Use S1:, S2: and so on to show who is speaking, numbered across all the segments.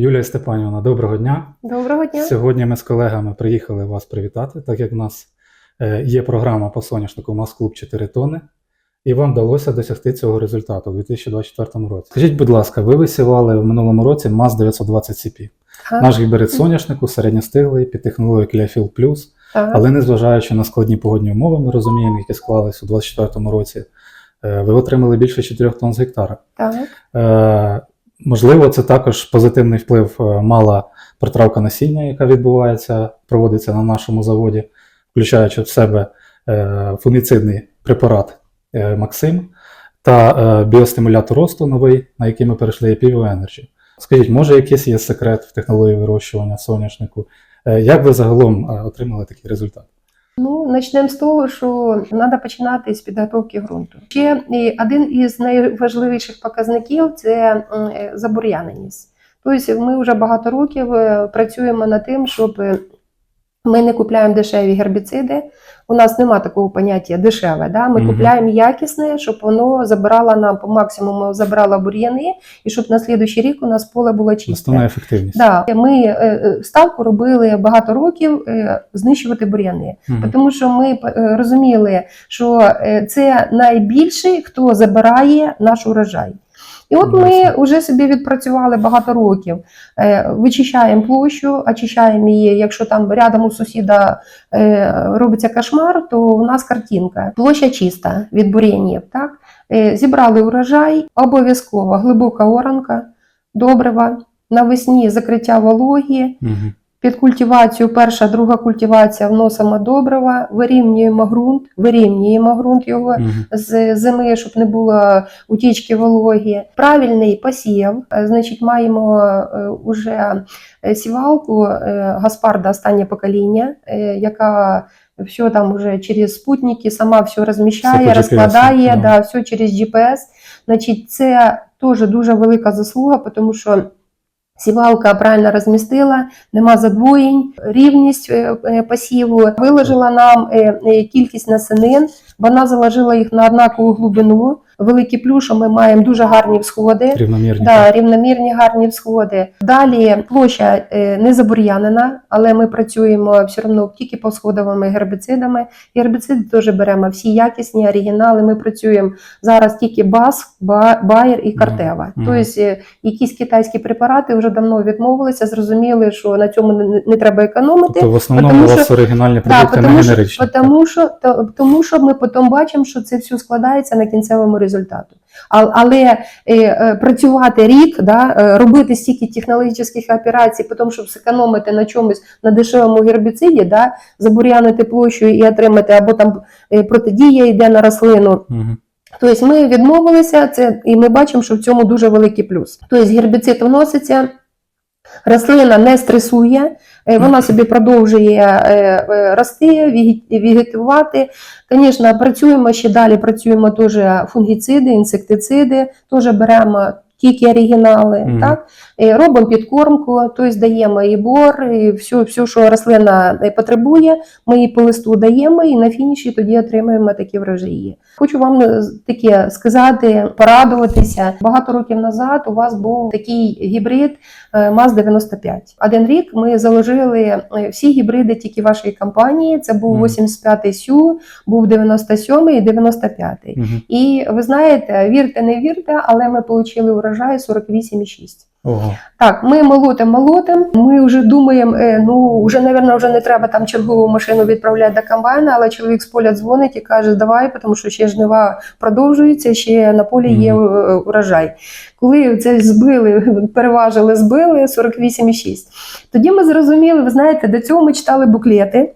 S1: Юлія Степанівна, доброго дня.
S2: Доброго дня.
S1: Сьогодні ми з колегами приїхали вас привітати, так як в нас е, є програма по соняшнику Масклуб 4 тонни, і вам вдалося досягти цього результату у 2024 році. Скажіть, будь ласка, ви висівали в минулому році МАЗ 920 CP.
S2: Так,
S1: Наш гібрид соняшнику середньостиглий під технологією Кіліафіл Плюс,
S2: так.
S1: але незважаючи на складні погодні умови, ми розуміємо, які склались у 2024 році, е, ви отримали більше 4 тонн з гектара.
S2: так.
S1: Можливо, це також позитивний вплив е, мала протравка насіння, яка відбувається, проводиться на нашому заводі, включаючи в себе е, фунгіцидний препарат е, Максим та біостимулятор росту новий, на який ми перейшли PV Energy. Скажіть, може якийсь є секрет в технології вирощування соняшнику? Як ви загалом отримали такий результат?
S2: Ну, почнемо з того, що треба починати з підготовки ґрунту. Ще один із найважливіших показників це е, забур'яненість. Тобто ми вже багато років е, працюємо над тим, щоб ми не купляємо дешеві гербіциди. У нас нема такого поняття дешеве. Да? Ми
S1: Мгм.
S2: купляємо якісне, щоб воно забирало нам по максимуму забрало бур'яни, і щоб на слідуючий рік у нас поле було чисте.
S1: Основна ефективність.
S2: Да, ми е, е, ставку робили багато років е, знищувати бур'яни,
S1: Мгм.
S2: тому що ми розуміли, що це найбільший, хто забирає наш урожай. І от ми вже собі відпрацювали багато років. Е, Вичищаємо площу, очищаємо її. Якщо там рядом у сусіда е, робиться кошмар, то у нас картинка. Площа чиста від бур'янів. Так? Е, Зібрали урожай, обов'язково глибока оранка, добрива, навесні закриття вологі,
S1: Мгм.
S2: Під культивацію перша, друга культивація вносимо добрива, вирівнюємо ґрунт, вирівнюємо ґрунт його
S1: Мгм.
S2: з зими, щоб не було утічки вологі. Правильний посів, е, значить, маємо е, уже е, сівалку е, Гаспарда останнє покоління, е, яка все там уже через спутники, сама все розміщає,
S1: Все
S2: розкладає,
S1: да.
S2: да, все через GPS. Значить, це теж дуже велика заслуга, тому що. Сівалка правильно розмістила, нема задвоєнь, рівність е, е, посіву, виложила нам е, кількість насенин, вона заложила їх на однакову глибину. Великий плюс, що ми маємо дуже гарні всходи.
S1: Рівномірні.
S2: Да, рівномірні гарні всходи. Далі площа е, не забур'янена, але ми працюємо все одно тільки по сходовими гербіцидами. Гербіциди теж беремо всі якісні, оригінали. Ми працюємо зараз тільки БАС, Ба- Байер і Картева.
S1: Мгм.
S2: Тобто е, якісь китайські препарати вже давно відмовилися, зрозуміли, що на цьому не, не треба економити.
S1: Тобто в основному
S2: Потому
S1: у вас
S2: що-
S1: оригінальні
S2: Да,
S1: продукти не
S2: тому, що,
S1: генеричні.
S2: тому, що, тому що ми потім бачимо, що це все складається на кінцевому результату. Але е, е, працювати рік, да, е, робити стільки технологічних операцій, потім, щоб зекономити на чомусь на дешевому гербіциді, да, забур'янити площу і отримати, або там протидія йде на рослину. Тобто ми відмовилися, це, і ми бачимо, що в цьому дуже великий плюс. Тобто гербіцид вноситься, рослина не стресує, е, вона собі продовжує е, е, рости, вегетувати. Звісно, працюємо ще далі, працюємо теж фунгіциди, інсектициди, теж беремо тільки оригінали.
S1: Мгм.
S2: Так? Е, Робимо підкормку, тобто даємо і бор, і все, все, що рослина потребує, ми її по листу даємо і на фініші тоді отримуємо такі врожаї. Хочу вам е, таке сказати, порадуватися. Багато років назад у вас був такий гібрид е, МАЗ-95. Один рік ми заложили е, всі гібриди тільки вашої компанії. Це був 85-й СЮ, був 97-й і 95-й.
S1: Мгм.
S2: І ви знаєте, вірте, не вірте, але ми отримали урожай 48,6.
S1: Ого.
S2: Так, ми молотим, молотим. Ми вже думаємо, е, ну вже, напевно, вже не треба там чергову машину відправляти до комбайна, але чоловік з поля дзвонить і каже, давай, тому що ще жнива продовжуються, ще на полі є е, урожай. Коли це збили, переважили, збили 48,6. Тоді ми зрозуміли, ви знаєте, до цього ми читали буклети.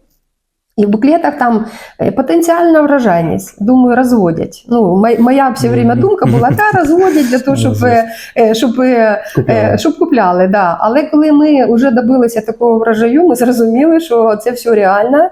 S2: І в буклетах там е, потенціальна врожайність. Думаю, розводять. Ну, моя все время думка була, та розводять для того, щоб, е, е, щоб е,
S1: Купляли.
S2: Щоб купляли, да. Але коли ми вже добилися такого врожаю, ми зрозуміли, що це все реально.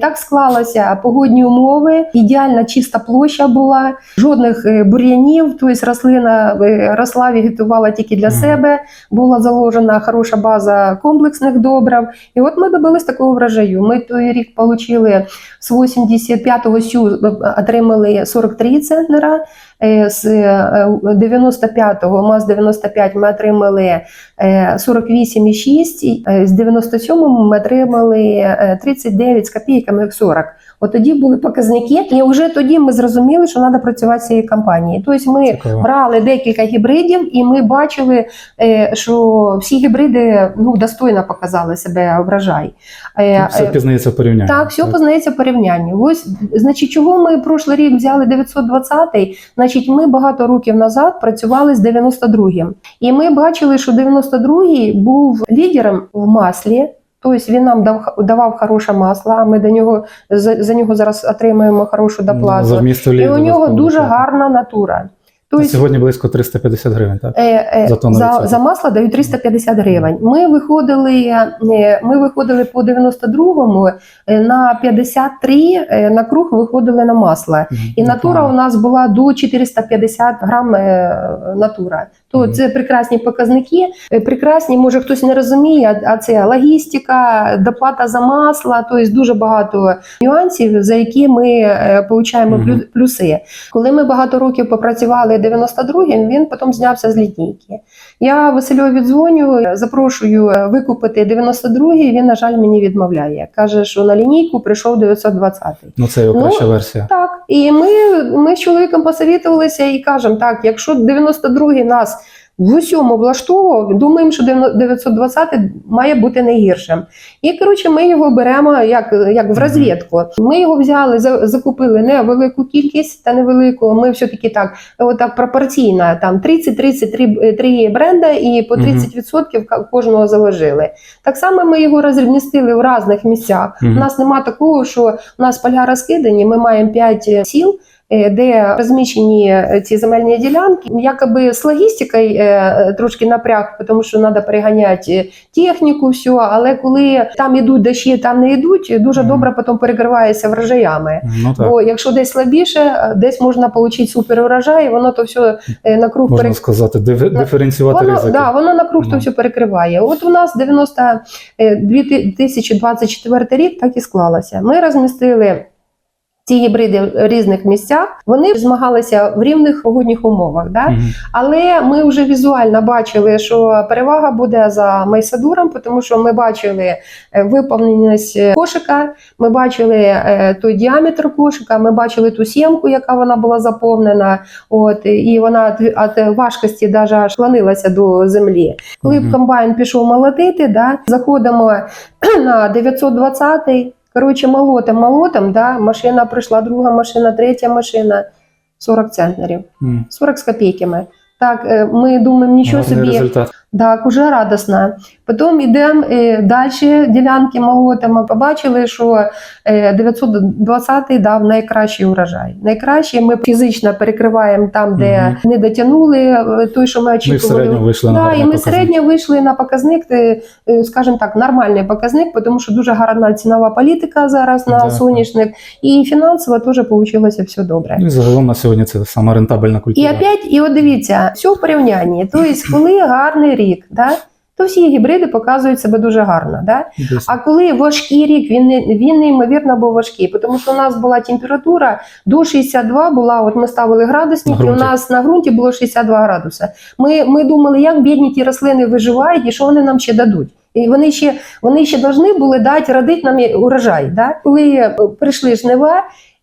S2: Так склалося погодні умови, ідеальна чиста площа була, жодних бур'янів, тобто рослина росла, вегетувала тільки для себе, була заложена хороша база комплексних добрив. І от ми добились такого врожаю. Ми той рік отримали з 85-го сю отримали 43 центнера. Е, З е, 95-го МАЗ-95 ми отримали е, 48,6, і, е, з 97-го ми отримали е, 39 з копійками як 40. От тоді були показники, і вже тоді ми зрозуміли, що треба працювати з цією компанією. Тобто ми
S1: Цікаво.
S2: брали декілька гібридів, і ми бачили, е, що всі гібриди ну, достойно показали себе врожай. Е,
S1: Все
S2: е,
S1: пізнається в порівнянні.
S2: так, все познається в порівнянні. Ось, значить, чого ми прошлий рік взяли 920-й? Значить, ми багато років назад працювали з 92-м. І ми бачили, що 92-й був лідером в маслі. Тобто він нам дав, давав хороше масло, а ми до нього за, за нього зараз отримуємо хорошу доплату. І у нього дуже гарна натура. Тобто,
S1: Сьогодні близько 350 гривень, так?
S2: Е, е,
S1: За тонну
S2: за, за масло дають 350 гривень. Ми виходили, е, ми виходили по 92-му е, на 53 е, на круг виходили на масло. І натура у нас була до 450 грам натура. То це прекрасні показники. Е, Прекрасні, може хтось не розуміє, а це логістика, доплата за масло, тобто дуже багато нюансів, за які ми е, получаємо плюси. Коли ми багато років попрацювали 92-м, він потім знявся з літійки. Я Васильові віддзвоню, запрошую е, викупити 92-й, він, на жаль, мені відмовляє. Каже, що на лінійку прийшов 920-й.
S1: Ну, це його
S2: Ну,
S1: версія.
S2: Так, і ми, ми з чоловіком посовітувалися і кажемо, так, якщо 92-й нас в усьому влаштовував, думаємо, що 920 має бути не гіршим. І коротше, ми його беремо як, як в розвідку. Ми його взяли, за- закупили не велику кількість та невелику. Ми все-таки так, отак пропорційно, там 30-33 три бренда і по
S1: Мгм.
S2: 30% кожного заложили. Так само ми його розмістили в різних місцях. У нас нема такого, що у нас поля розкидані, ми маємо 5 сіл. Е, Де розміщені е, ці земельні ділянки, якоби з логістикою е, трошки напряг, тому що треба переганяти техніку, все. Але коли там ідуть дощі, там не йдуть, дуже
S1: Мгм.
S2: добре потім перекривається врожаями.
S1: Ну так,
S2: Бо якщо десь слабіше, десь можна отримати супер урожай, воно то все на круг
S1: можна
S2: перек-
S1: сказати, диф- диференціювати
S2: Воно,
S1: ризики.
S2: да, воно на круг то
S1: Ну.
S2: все перекриває. От у нас 90, е, 2024 рік так і склалося. Ми розмістили ці гібриди в різних місцях. Вони змагалися в рівних погодних умовах. Да?
S1: Мгм.
S2: Але ми вже візуально бачили, що перевага буде за майсадуром, тому що ми бачили е, виповненість е, кошика, ми бачили е, той діаметр кошика, ми бачили ту сімку, яка вона була заповнена. От і вона від важкості даже аж клонилася до землі. Коли
S1: Мгм.
S2: комбайн пішов молотити, да, заходимо на 920-й. Коротше, молотом, молотом, да, машина прийшла, друга машина, третя машина, 40 центнерів.
S1: Мгм.
S2: 40 з копійками. Так, е, ми думаємо, нічого
S1: Гарний
S2: собі.
S1: результат.
S2: Так, уже радосно. Потім йдемо далі ділянки молотимо. Побачили, що е, 920-й дав найкращий урожай. Найкращий ми фізично перекриваємо там, де
S1: Мгм.
S2: не дотягнули е, той, що ми
S1: Ми
S2: очікували.
S1: середньому вийшли
S2: Да,
S1: гарний
S2: і ми
S1: показник.
S2: середньо вийшли на показник, е, е, скажімо так, нормальний показник, тому що дуже гарна цінова політика зараз на
S1: Дякую.
S2: соняшник, і фінансово теж вийшло все добре.
S1: Ну і загалом на сьогодні це сама рентабельна культура.
S2: І опять, і от дивіться, все в порівнянні. Тобто, коли гарний рік, да, то всі гібриди показують себе дуже гарно. Да? А коли важкий рік, він він неймовірно був важкий, тому що у нас була температура до 62 була. От ми ставили градусник, і у нас на ґрунті було 62 градуси. Ми, ми думали, як бідні ті рослини виживають і що вони нам ще дадуть. І вони ще вони ще повинні були дати родити нам урожай. Да? Коли е, прийшли жнива.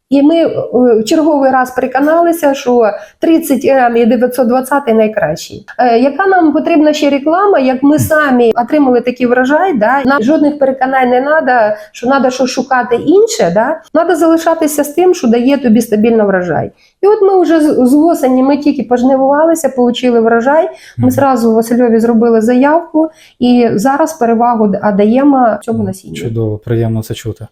S2: І ми е, в черговий раз переконалися, що 30 М і 920 найкращий. Е, яка нам потрібна ще реклама, як ми самі отримали такий врожай, да? нам жодних переконань не треба, що треба щось шукати інше, да? треба залишатися з тим, що дає тобі стабільно врожай. І от ми вже з з осені ми тільки пожнивувалися, отримали врожай. Ми зразу Васильові зробили заявку, і зараз перевагу даємо цьому насінню.
S1: Чудово, приємно це чути.